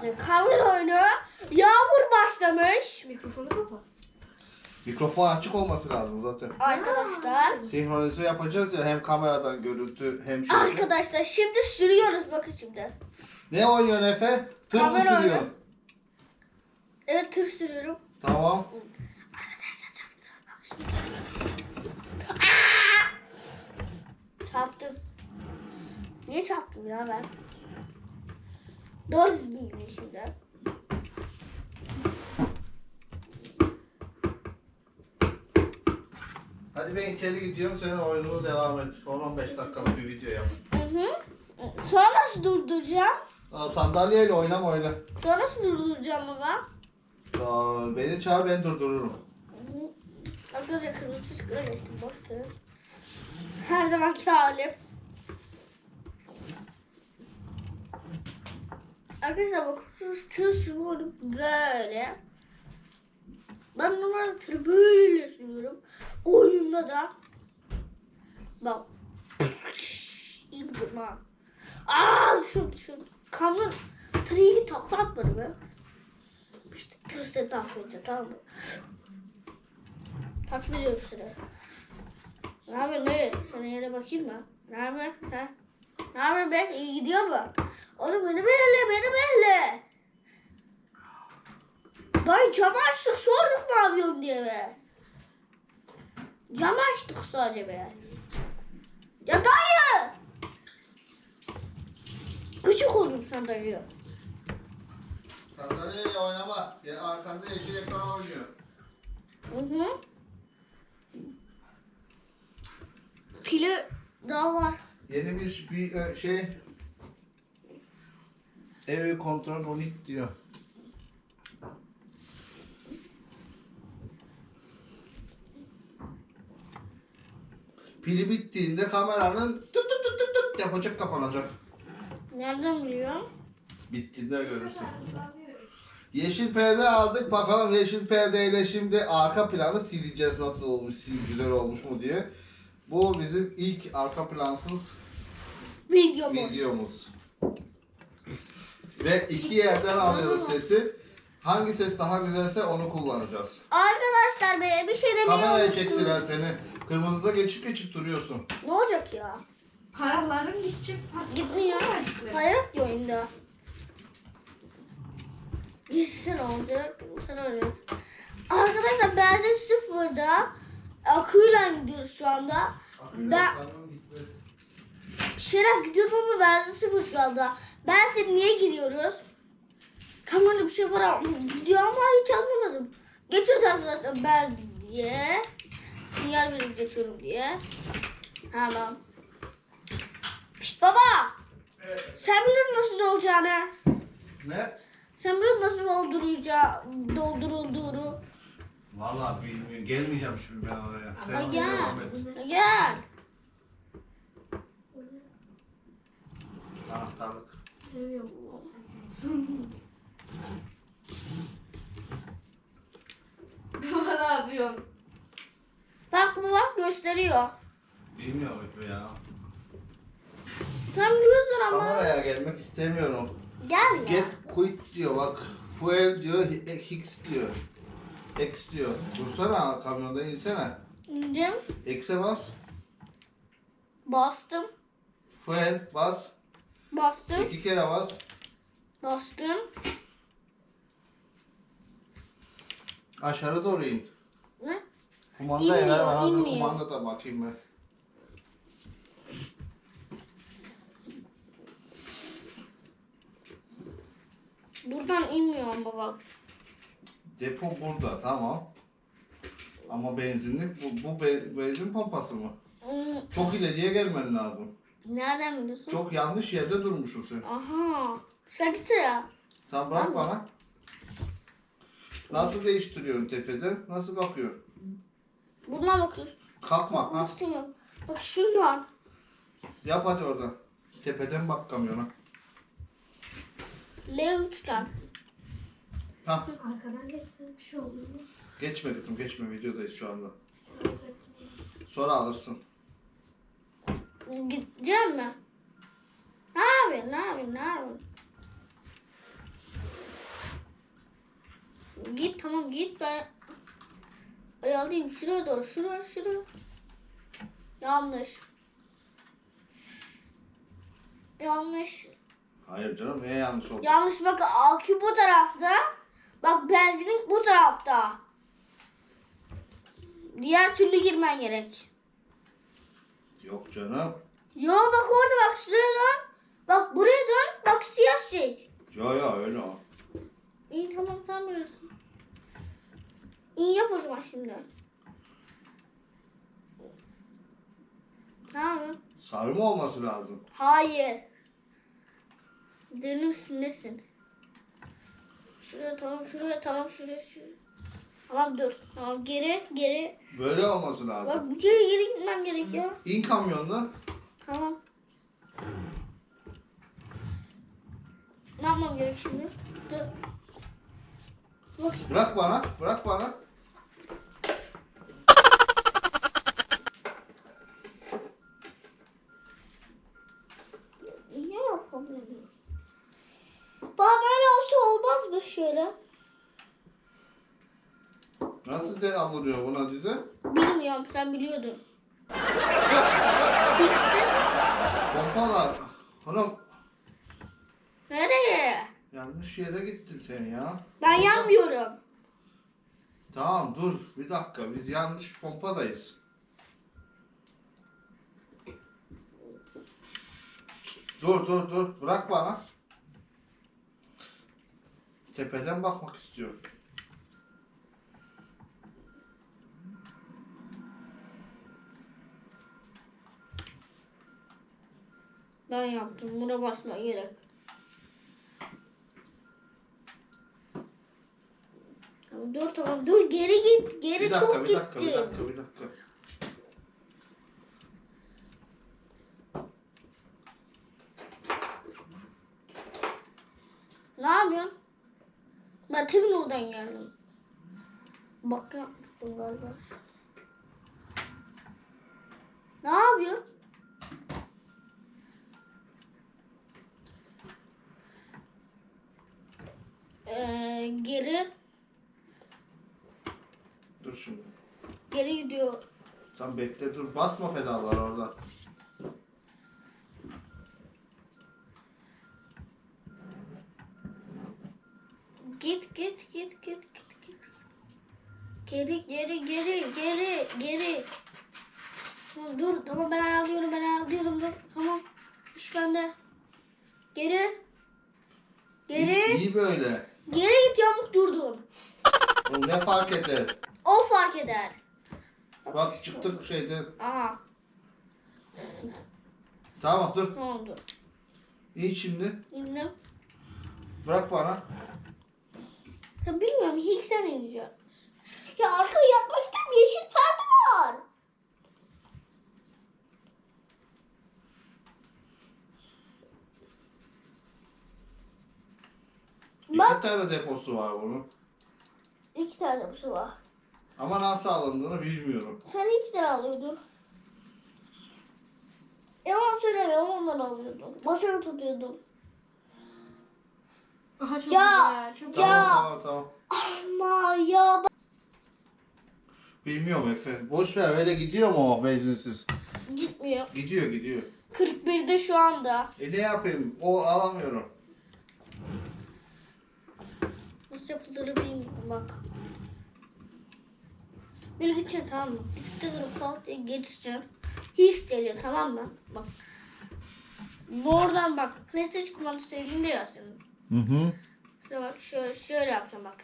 kaldı. Kamera oyunu. Yağmur başlamış. Mikrofonu kapat. Mikrofon açık olması lazım zaten. Arkadaşlar. Senkronize yapacağız ya hem kameradan görüntü hem şey. Arkadaşlar şimdi sürüyoruz bakın şimdi. Ne oynuyorsun Efe? Tır mı Kamera sürüyorsun? oyunu. Evet tır sürüyorum. Tamam. Arkadaşlar çarptım. Bak şimdi. Aa! Çarptım. Niye çarptım ya ben? Doğru düzgün şimdi. Hadi ben içeri gidiyorum senin oyununu devam et. 10-15 dakikalık bir video yap. Hı hı. Sonra nasıl durduracağım? Aa, sandalyeyle oynama oyna. Sonra nasıl durduracağım baba? Aa, beni çağır ben durdururum. Hı hı. Arkadaşlar kırmızı ışıkla geçtim. Boş verin. Her zamanki halim. Arkadaşlar bakıyorsunuz tır sürüyorum böyle. Ben normalde tırı böyle sürüyorum. Oyunda da bak İlgilim ha. Aa şu şu kamyon tırı iyi takla atmadı be. İşte tır seni takip edeceğim tamam mı? Takip ediyorum seni. Ne haber ne? Sana yere bakayım mı? Ne haber? Ha? Ne haber be? İyi gidiyor mu? Oğlum beni bekle, beni bekle. Dayı cam açtık sorduk ne yapıyorsun diye be. Cam açtık sadece be. Ya dayı! Küçük oldum sen dayı. Sandalyeyle oynama. Ya, arkanda yeşil ekran oynuyor. Hı hı. Pili daha var. Yeni bir, bir e, şey evi kontrol unit diyor. Pili bittiğinde kameranın tık tık tık tık tık yapacak kapanacak. Nereden biliyorum? Bittiğinde görürsün. Yeşil perde aldık. Bakalım yeşil perdeyle şimdi arka planı sileceğiz. Nasıl olmuş, sil güzel olmuş mu diye. Bu bizim ilk arka plansız Videomuz. videomuz. Ve iki yerden alıyoruz sesi. Hangi ses daha güzelse onu kullanacağız. Arkadaşlar be bir şey demeyi Kameraya unuttum. çektiler seni. Kırmızıda geçip geçip duruyorsun. Ne olacak ya? Paralarım gidecek. Gitmiyor. Hayır yok oyunda. Gitsin olacak. Sen. Arkadaşlar benzin sıfırda. Akıyla gidiyoruz şu anda. Ben bir şeyler gidiyorum ama benzin sıfır şu anda. Ben de niye gidiyoruz? Kamerada bir şey var ama gidiyor ama hiç anlamadım. Geçirdi arkadaşlar ben diye. Sinyal verip geçiyorum diye. Tamam. Şşt baba. Evet. Sen musun nasıl olacağını? Ne? Sen musun nasıl doldurulacağı, doldurulduğunu? Vallahi bilmiyorum. Gelmeyeceğim şimdi ben oraya. Sen Ama oraya gel. devam et. Gel. Anahtarlık. Seviyorum. Baba ne yapıyorsun? Bak bu bak gösteriyor. Bilmiyorum Efe ya. Sen biliyorsun ama. Kameraya gelmek istemiyorum. Gel ya. Get quit diyor bak. Fuel diyor, X diyor. X diyor. Dursana kamyonda insene. İndim. X'e bas. Bastım. Fuel bas. Bastım. İki kere bas. Bastım. Aşağı doğru in. Ne? Kumandayı ver İnmiyor, bana da inmiyor. kumanda da bakayım ben. Buradan inmiyorum baba. Depo burada tamam. Ama benzinlik bu, bu be- benzin pompası mı? Çok ileriye gelmen lazım. Nereden biliyorsun? Çok yanlış yerde durmuşsun sen. Aha. Sen sıra. Tamam bırak bana. Nasıl değiştiriyorsun tepeden? Nasıl bakıyorsun? Bundan bakıyorsun. Kalkma ha. Bak istemiyorum. Bak şundan. Yap hadi oradan. Tepeden bak kamyona. L3'ten. Ha. Arkadan geçsem bir şey olur mu? Geçme kızım geçme videodayız şu anda. Sonra alırsın. Gideceğim mi? Ne yapıyorsun? Ne yapıyorsun? Ne yapıyorsun? Git tamam git ben ayarlayayım şuraya doğru şuraya şuraya. Yanlış. Yanlış. Hayır canım niye yanlış oldu? Yanlış bak akü bu tarafta. Bak benzinlik bu tarafta. Diğer türlü girmen gerek. Yok canım. Yo bak orada bak şuraya dön. Bak buraya dön. Bak siyah şey. Yo yo öyle o. İyi tamam tamam biliyorsun. İyi yap o zaman şimdi. Tamam. Sarı mı olması lazım? Hayır. Dönümsün nesin? Şuraya tamam şuraya tamam şuraya şuraya. Tamam dur. Tamam geri geri. Böyle olması lazım. Bak bu geri geri gitmem gerekiyor. İn kamyondan. Tamam. Ne yapmam gerek şimdi? Dur. Bak Bırak bana. Bırak bana. niye yapamıyorum? Bana böyle olsa olmaz mı şöyle? Nasıl de alınıyor buna dize? Bilmiyorum sen biliyordun. Hiçti. Pompalar. Hanım Nereye? yanlış yere gittin sen ya. Ben yanmıyorum. Tamam dur bir dakika biz yanlış pompadayız. Dur dur dur bırak bana. Tepeden bakmak istiyorum. Ben yaptım. Buna basma gerek. Tamam, dur tamam dur geri git. Geri Bir dakika çok bir dakika gitti. bir dakika bir dakika. Ne yapıyorsun? Ben temin oradan geldim. Bak yapmıştım galiba. Ne yapıyorsun? Ee, geri Dur şimdi. geri gidiyor. Sen bekle dur basma pedallar orada. Git git git git git git. Geri geri geri geri geri. Tamam dur tamam ben ayarlıyorum ben ayarlıyorum dur tamam. İş bende. Geri. Geri. İyi, iyi böyle. Geri git yamuk durdun. Oğlum ne fark eder? O fark eder. Bak çıktık şeyden. Aha Tamam dur. tamam dur. İyi şimdi. İndim. Bırak bana. Ya bilmiyorum ilk sen. Ya arka yaklaştım yeşil perde var. İki Bak tane deposu var bunun. iki tane bu var. Ama nasıl alındığını bilmiyorum. Sen iki tane alıyordun. Yalan söyleme ondan alıyordun. Basılı tutuyordun. Aha çok Ya, güzel. Çok Ya. Tamam tamam tamam. Ama ya bak Bilmiyorum Efe. Boş ver öyle gidiyor mu o benzinsiz? gitmiyor. Gidiyor gidiyor. 41'de şu anda. E ne yapayım? O alamıyorum. Nasıl yapılır bilmiyorum bak. Böyle gideceksin tamam mı? İşte durup kalk diye geçeceksin. Hiç diyeceksin tamam mı? Bak. Bu Oradan bak. PlayStation kumandası elinde ya senin. Hı hı. Şöyle bak şöyle, şöyle yapacağım bak.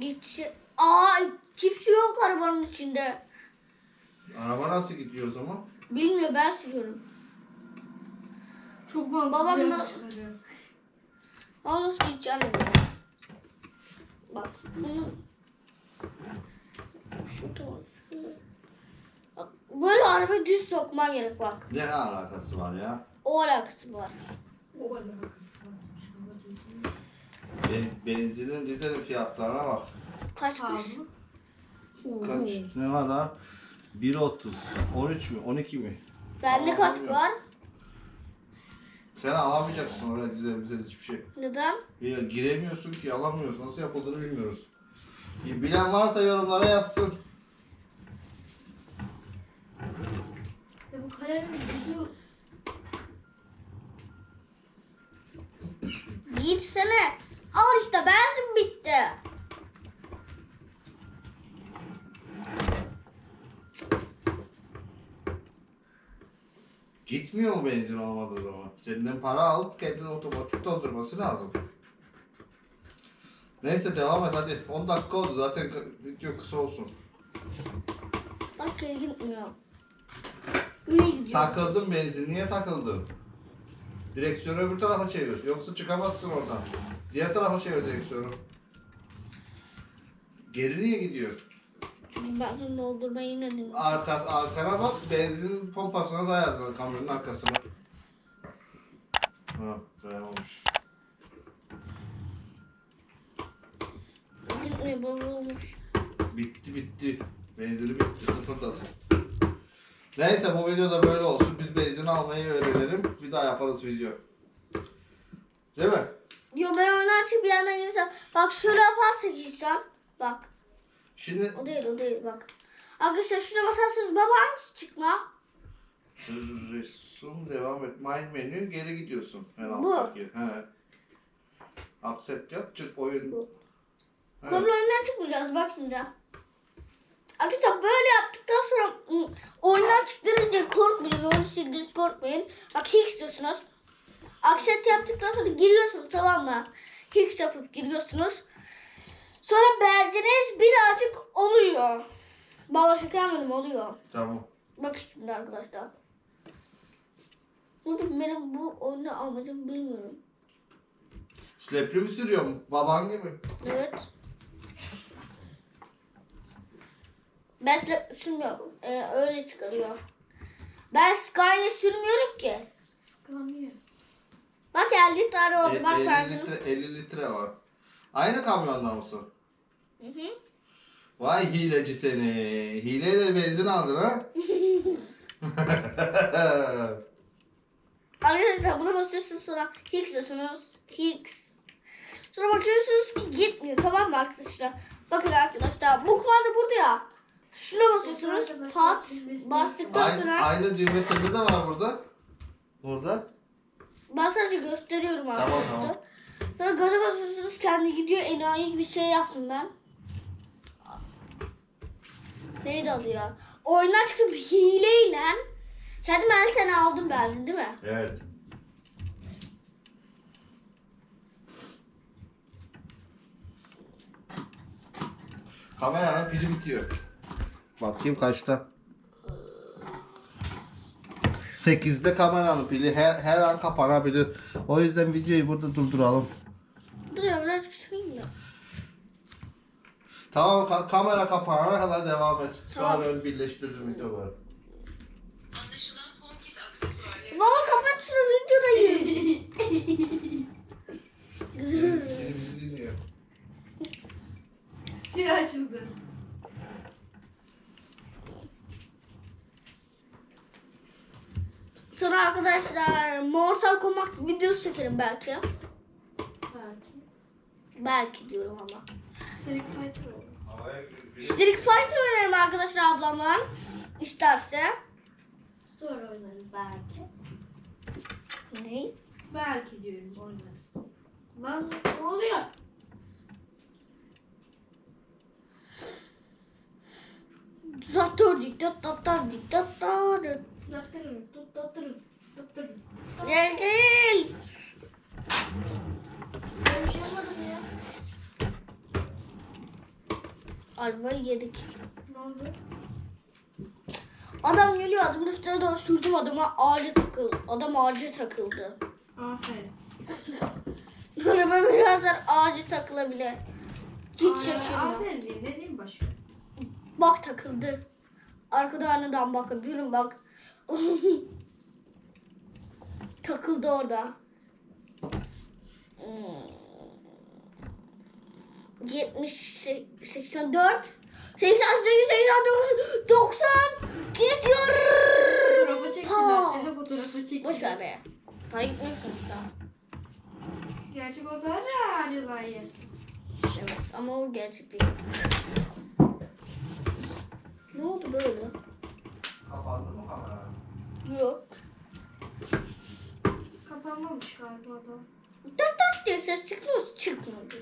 Git. Aa kimse yok arabanın içinde. Araba nasıl gidiyor o zaman? Bilmiyor ben sürüyorum. Çok mantıklı Babam da- yapmışlar. Ama nasıl gideceğim. Bak bunu. Şurada. Bak, Böyle araba düz sokman gerek bak. Ne alakası var ya? O alakası var. O alakası. Ben, benzinin dizelin fiyatlarına bak. Kaçmış? Kaç? Ne kadar? 1.30. 13 mü? 12 mi? Bende Tamam, kaç var? Sen alamayacaksın oraya dizel dizel hiçbir şey. Neden? Ya, giremiyorsun ki alamıyoruz. Nasıl yapıldığını bilmiyoruz. Ya, Bilen varsa yorumlara yazsın. Ya bu kalemin gücü Gitsene. Al işte benzin bitti. Gitmiyor mu benzin olmadığı zaman? Senden para alıp kendin otomatik doldurması lazım. Neyse devam et hadi. 10 dakika oldu zaten video kısa olsun. Bak geri gitmiyor. İyi gidiyor. Takıldın benzin. Niye takıldın? Direksiyonu öbür tarafa çevir. Yoksa çıkamazsın oradan. Diğer tarafa çevir direksiyonu. Geri niye gidiyor? Benzin doldurmayı yine denedim. Arka, arkana bak benzin pompasına dayadın kamyonun arkasına. Ha dayamamış. Gitmiyor bozulmuş. Bitti bitti. Benzini bitti. Sıfırdasın. Neyse bu video da böyle olsun. Biz benzin almayı öğrenelim. Bir daha yaparız video. Değil mi? Yo ben oynarken bir yandan girsem. Bak şöyle yaparsak insan. Bak. Şimdi O değil o değil bak. Arkadaşlar şuna basarsanız baba hangisi çıkma? resim devam et. Mind menü geri gidiyorsun. En Bu. alttaki. He. Accept yap. Çık oyun. Bu. Evet. Komple oyundan çıkmayacağız bak şimdi. Arkadaşlar böyle yaptıktan sonra ı, oyundan çıktınız diye korkmayın. Onu sildiniz korkmayın. Bak Higgs diyorsunuz. Accept yaptıktan sonra giriyorsunuz tamam mı? Higgs yapıp giriyorsunuz. Sonra beğendiniz birazcık oluyor. Bana şaka yapmadım oluyor. Tamam. Bak şimdi arkadaşlar. Burada benim bu oyunu amacım bilmiyorum. Slepli mi sürüyorum? Baban gibi. Evet. Ben size sürmüyorum. Ee, öyle çıkarıyor. Ben Skyline sürmüyorum ki. sıkamıyor. Bak 50 tane oldu. E- Bak 50 ben. litre, 50 litre var. Aynı kamyonda mısın? Hı hı. Vay hileci seni. Hileyle benzin aldın ha? Arkadaşlar buna basıyorsunuz sonra Higgs diyorsunuz. Higgs. Sonra bakıyorsunuz ki gitmiyor. Tamam mı arkadaşlar? Bakın arkadaşlar bu kumanda burada ya. Şuna basıyorsunuz. Pat. Bastıktan aynı, sonra aynı düğme sende de var burada. Burada. Ben sadece gösteriyorum Tamam, arkadaşlar. tamam. Sonra gaza basıyorsunuz kendi gidiyor. Enayi gibi şey yaptım ben. Neydi adı ya? Oyundan çıkıp hileyle kendime 50 tane aldım benzin değil mi? Evet. Kameranın pili bitiyor. Bakayım kaçta? 8'de kameranın pili her, her an kapanabilir. O yüzden videoyu burada durduralım. Dur ya birazcık süreyim de. Tamam ka- kamera kapanana kadar devam et. Sonra Tamam. ben birleştiririm videoları. Anlaşılan HomeKit aksesuarları Baba kapat şunu videodayım. Seni bizi dinliyor. Sil açıldı. Sonra arkadaşlar Mortal Kombat videosu çekelim belki. Belki. Diyorum ama. Street Fighter. Street Fighter oynarım arkadaşlar ablamla. İsterse. Sonra oynarız belki. Ne? Belki diyorum oynarız. Lan ne oluyor? Zaten diktatör diktatör. Tattırın, tut tattırın, tattırın. Gel gel. Arabayı yedik. Ne oldu? Adam geliyor adamın üstüne doğru sürdüm adama ağaca takıldı. Adam ağaca takıldı. Aferin. Araba birazdan ağaca takılabilir. Hiç şaşırma. Aferin diye ne diyeyim başka? Bak takıldı. Arkada aniden bakın. Yürün bak. takıldı orada. Hmm. 70, 84, 88, 89, 90 gidiyor. Fotoğrafa Pa. çektiler. Efe fotoğrafa çektiler. Boş ver be. Para gitmek yoksa. Gerçek olsa da acılar yersin. Evet ama o gerçek değil. Ne oldu böyle? Kapandı mı kamera? Yok. Kapanmamış galiba da. Dört dört diye ses çıkmıyor. Çıkmadı.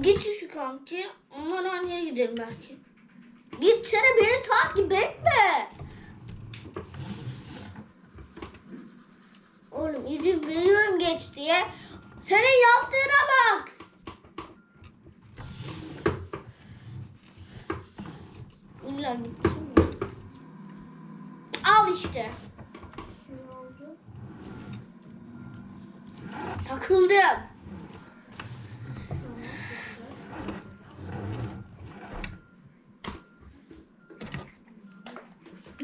Geç şu kanki. Ondan anneye gidelim belki. Gitsene beni takip etme. Oğlum izin veriyorum geç diye. Senin yaptığına bak. İlla gitsin mi? Al işte. Takıldım.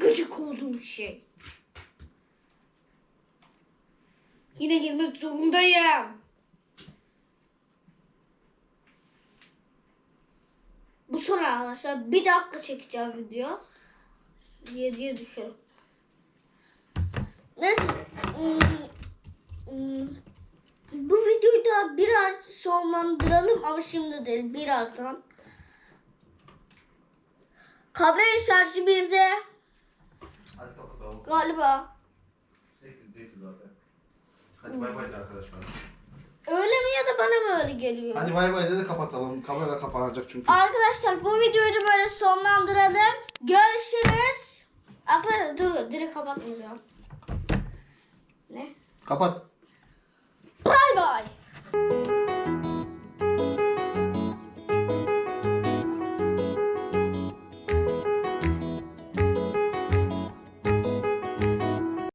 Gıcık olduğum şey. Yine girmek zorundayım. Bu son arkadaşlar bir dakika çekeceğim video. Yediye düşelim. Neyse. bu videoyu da biraz sonlandıralım ama şimdi değil birazdan. Kamera şarjı birde Hadi kapatalım. galiba. 8 değil zaten. Hadi bay bay de arkadaşlar. Öyle mi ya da bana mı öyle geliyor? Hadi bay bay de kapatalım. Kamera kapanacak çünkü. Arkadaşlar bu videoyu da böyle sonlandıralım. Görüşürüz. Arkadaşlar dur direkt kapatmayacağım. Ne? Kapat. Bay bay.